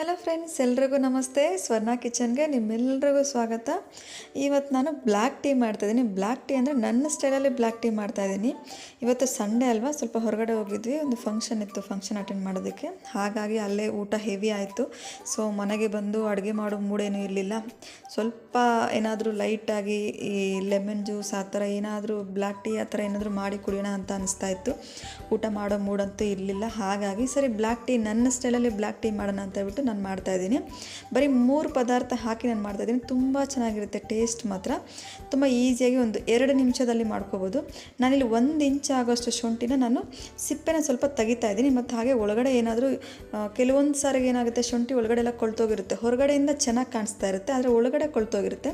Hello friends ಎಲ್ರಿಗೂ ನಮಸ್ತೆ. ಸ್ವರ್ಣ ಕಿಚನ್ಗೆ ನಿಮ್ಮೆಲ್ಲರಿಗೂ ಸ್ವಾಗತ. ಇವತ್ತು ನಾನು ಬ್ಲ್ಯಾಕ್ ಟೀ ಮಾಡ್ತಾಯಿದ್ದೀನಿ ಬ್ಲ್ಯಾಕ್ ಟೀ ಅಂದರೆ ನನ್ನ ಸ್ಟೈಲಲ್ಲಿ ಬ್ಲ್ಯಾಕ್ ಟೀ ಮಾಡ್ತಾಯಿದ್ದೀನಿ ಇವತ್ತು ಸಂಡೇ ಅಲ್ವಾ, ಸ್ವಲ್ಪ ಹೊರಗಡೆ ಹೋಗಿದ್ವಿ. ಒಂದು ಫಂಕ್ಷನ್ ಇತ್ತು ಫಂಕ್ಷನ್ ಅಟೆಂಡ್ ಮಾಡೋದಕ್ಕೆ. ಹಾಗಾಗಿ ಅಲ್ಲೇ ಊಟ ಹೆವಿ ಆಯಿತು. ಸೊ ಮನೆಗೆ ಬಂದು ಅಡುಗೆ ಮಾಡೋ ಮೂಡೇನೂ ಇರಲಿಲ್ಲ. ಸ್ವಲ್ಪ ಏನಾದರೂ ಲೈಟಾಗಿ ಈ ಲೆಮನ್ ಜ್ಯೂಸ್ ಆ ಥರ ಏನಾದರೂ ಬ್ಲ್ಯಾಕ್ ಟೀ ಆ ಥರ ಏನಾದರೂ ಮಾಡಿ ಕುಡಿಯೋಣ ಅಂತ ಅನಿಸ್ತಾ ಇತ್ತು. ಊಟ ಮಾಡೋ ಮೂಡಂತೂ ಇರಲಿಲ್ಲ. ಹಾಗಾಗಿ ಸರಿ ಬ್ಲ್ಯಾಕ್ ಟೀ ನನ್ನ ಸ್ಟೈಲಲ್ಲಿ ಬ್ಲ್ಯಾಕ್ ಟೀ ಮಾಡೋಣ ಅಂತ ಹೇಳ್ಬಿಟ್ಟು ನಾನು ಮಾಡ್ತಾಯಿದ್ದೀನಿ ಬರೀ ಮೂರು ಪದಾರ್ಥ ಹಾಕಿ ನಾನು ಮಾಡ್ತಾ ಇದ್ದೀನಿ. ತುಂಬ ಚೆನ್ನಾಗಿರುತ್ತೆ, ಟೇಸ್ಟ್ ಮಾತ್ರ. ತುಂಬ ಈಸಿಯಾಗಿ ಒಂದು ಎರಡು ನಿಮಿಷದಲ್ಲಿ ಮಾಡ್ಕೋಬೋದು. ನಾನಿಲ್ಲಿ ಒಂದು ಇಂಚ್ ಆಗೋಷ್ಟು ಶುಂಠಿನ ನಾನು ಸಿಪ್ಪೆನ ಸ್ವಲ್ಪ ತೆಗಿತಾ ಇದ್ದೀನಿ. ಮತ್ತು ಹಾಗೆ ಒಳಗಡೆ ಏನಾದರೂ ಕೆಲವೊಂದು ಸಾರಿಗೆ ಏನಾಗುತ್ತೆ, ಶುಂಠಿ ಒಳಗಡೆ ಎಲ್ಲ ಕೊಳ್ತೋಗಿರುತ್ತೆ. ಹೊರಗಡೆಯಿಂದ ಚೆನ್ನಾಗಿ ಕಾಣಿಸ್ತಾ ಇರುತ್ತೆ, ಆದರೆ ಒಳಗಡೆ ಕೊಳ್ತೋಗಿರುತ್ತೆ.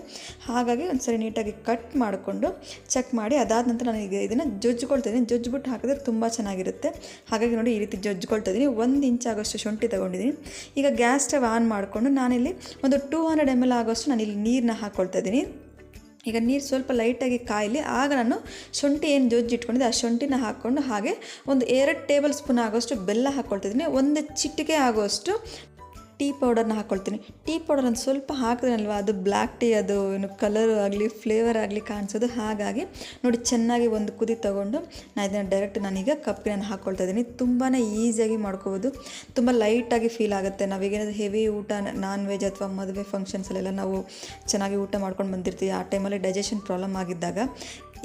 ಹಾಗಾಗಿ ಒಂದು ಸರಿ ನೀಟಾಗಿ ಕಟ್ ಮಾಡಿಕೊಂಡು ಚೆಕ್ ಮಾಡಿ, ಅದಾದ ನಂತರ ನಾನು ಈಗ ಇದನ್ನು ಜೊಜ್ಕೊಳ್ತಿದ್ದೀನಿ ಜೊಜ್ಬಿಟ್ಟು ಹಾಕಿದ್ರೆ ತುಂಬ ಚೆನ್ನಾಗಿರುತ್ತೆ. ಹಾಗಾಗಿ ನೋಡಿ ಈ ರೀತಿ ಜೊಜ್ಕೊಳ್ತಾ ಇದ್ದೀನಿ. ಒಂದು ಇಂಚ್ ಆಗೋಷ್ಟು ಶುಂಠಿ ತೊಗೊಂಡಿದ್ದೀನಿ. ಈಗ ಗ್ಯಾಸ್ ಸ್ಟವ್ ಆನ್ ಮಾಡಿಕೊಂಡು ನಾನಿಲ್ಲಿ ಒಂದು ಟೂ ಹಂಡ್ರೆಡ್ ಎಂ ಎಲ್ ಆಗೋಷ್ಟು ನಾನಿಲ್ಲಿ ನೀರನ್ನ ಹಾಕ್ಕೊಳ್ತಾ ಇದ್ದೀನಿ. ಈಗ ನೀರು ಸ್ವಲ್ಪ ಲೈಟಾಗಿ ಕಾಯಲಿ, ಆಗ ನಾನು ಶುಂಠಿ ಏನು ಜೊಜ್ಜಿ ಇಟ್ಕೊಂಡಿದ್ದೆ ಆ ಶುಂಠಿನ ಹಾಕ್ಕೊಂಡು ಹಾಗೆ ಒಂದು ಎರಡು ಟೇಬಲ್ ಸ್ಪೂನ್ ಆಗೋಷ್ಟು ಬೆಲ್ಲ ಹಾಕ್ಕೊಳ್ತಿದ್ದೀನಿ ಒಂದು ಚಿಟಿಕೆ ಆಗೋಷ್ಟು ಟೀ ಪೌಡರ್ನ ಹಾಕ್ಕೊಳ್ತೀನಿ ಟೀ ಪೌಡರ್ ಒಂದು ಸ್ವಲ್ಪ ಹಾಕಿದ್ರಲ್ವ? ಅದು ಬ್ಲ್ಯಾಕ್ ಟೀ, ಅದು ಏನು ಕಲರ್ ಆಗಲಿ ಫ್ಲೇವರ್ ಆಗಲಿ ಕಾಣಿಸೋದು. ಹಾಗಾಗಿ ನೋಡಿ, ಚೆನ್ನಾಗಿ ಒಂದು ಕುದಿ ತೊಗೊಂಡು ನಾನು ಇದನ್ನು ಡೈರೆಕ್ಟ್ ನಾನೀಗ ಕಪ್ಗೆ ನಾನು ಹಾಕ್ಕೊಳ್ತಾ ಇದ್ದೀನಿ. ತುಂಬಾ ಈಸಿಯಾಗಿ ಮಾಡ್ಕೋಬೋದು. ತುಂಬ ಲೈಟಾಗಿ ಫೀಲ್ ಆಗುತ್ತೆ. ನಾವೀಗೇನಾದ್ರು ಹೆವಿ ಊಟ ನಾನ್ ವೆಜ್ ಅಥವಾ ಮದುವೆ ಫಂಕ್ಷನ್ಸಲ್ಲೆಲ್ಲ ನಾವು ಚೆನ್ನಾಗಿ ಊಟ ಮಾಡ್ಕೊಂಡು ಬಂದಿರ್ತೀವಿ. ಆ ಟೈಮಲ್ಲಿ ಡೈಜೆಷನ್ ಪ್ರಾಬ್ಲಮ್ ಆಗಿದ್ದಾಗ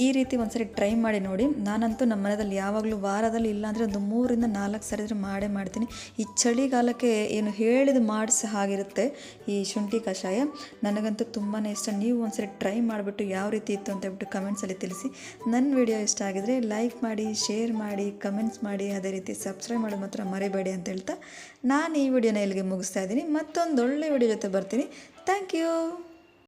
ಈ ರೀತಿ ಒಂದ್ಸರಿ ಟ್ರೈ ಮಾಡಿ ನೋಡಿ. ನಾನಂತೂ ನಮ್ಮ ಮನೆಯಲ್ಲಿ ಯಾವಾಗಲೂ ವಾರದಲ್ಲಿ ಇಲ್ಲಾಂದರೆ ಒಂದು ಮೂರಿಂದ ನಾಲ್ಕು ಸರಿ ಇದ್ರೆ ಮಾಡೇ ಮಾಡ್ತೀನಿ. ಈ ಚಳಿಗಾಲಕ್ಕೆ ಏನು ಹೇಳಿದ ಮಾಡಿಸಿ ಹಾಗಿರುತ್ತೆ ಈ ಶುಂಠಿ ಕಷಾಯ. ನನಗಂತೂ ತುಂಬಾ ಇಷ್ಟ. ನೀವು ಒಂದ್ಸರಿ ಟ್ರೈ ಮಾಡಿಬಿಟ್ಟು ಯಾವ ರೀತಿ ಇತ್ತು ಅಂತ ಹೇಳ್ಬಿಟ್ಟು ಕಮೆಂಟ್ಸಲ್ಲಿ ತಿಳಿಸಿ. ನನ್ನ ವಿಡಿಯೋ ಇಷ್ಟ ಆಗಿದರೆ ಲೈಕ್ ಮಾಡಿ ಶೇರ್ ಮಾಡಿ ಕಮೆಂಟ್ಸ್ ಮಾಡಿ, ಅದೇ ರೀತಿ ಸಬ್ಸ್ಕ್ರೈಬ್ ಮಾಡೋದು ಮಾತ್ರ ಮರಿಬೇಡಿ ಅಂತ ಹೇಳ್ತಾ ನಾನು ಈ ವಿಡಿಯೋನ ಇಲ್ಲಿಗೆ ಮುಗಿಸ್ತಾ ಇದ್ದೀನಿ. ಮತ್ತೊಂದು ಒಳ್ಳೆ ವಿಡಿಯೋ ಜೊತೆ ಬರ್ತೀನಿ. Thank you